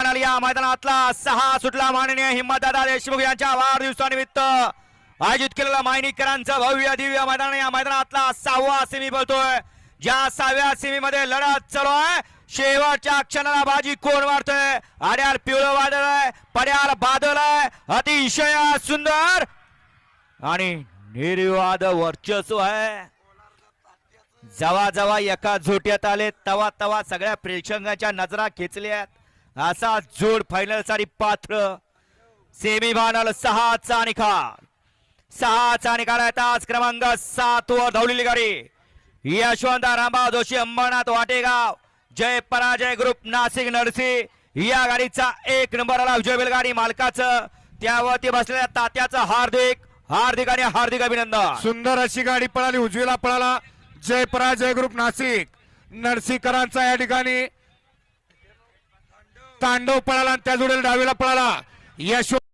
या मैदानातला सहा सुटला माननीय हिम्मतदादा देशमुख यांच्या वाढदिवसानिमित्त आयोजित केलेला मायनीकरांचं भव्य दिव्य मैदान या मैदानातला सहावा सेमी बोलतोय ज्या सहाव्या सेमी मध्ये लढत चालू आहे शेवटच्या क्षणाला बाजी कोण मारतोय? आड्याल पिवळं वादळ आहे पड्याल बादल आहे अतिशय सुंदर आणि निर्वाद वर्चस्व आहे. जवा जवा एका झोट्यात आले तवा तवा सगळ्या प्रेक्षकांच्या नजरा खेचल्यात असा जोड फायनलसाठी पात्र. सेमी फायनल सहाचा निकाल. सहाचा निकाल आहे. तास क्रमांक सात वर धावलेली गाडी. यशवंत रामभाऊ जोशी अंबरनाथ वाटेगाव. जय पराजय ग्रुप नाशिक नरसी. या गाडीचा एक नंबर आला विजय गाडी मालकाचं. त्यावरती बसलेल्या तात्याचं हार्दिक हार्दिक आणि हार्दिक अभिनंदन. सुंदर अशी गाडी पळाली. उजवीला पळाला. जय पराजय ग्रुप नाशिक. नरसीकरांचा या ठिकाणी तांडव पळाला आणि त्या जोडीला डावीला पळाला. यशो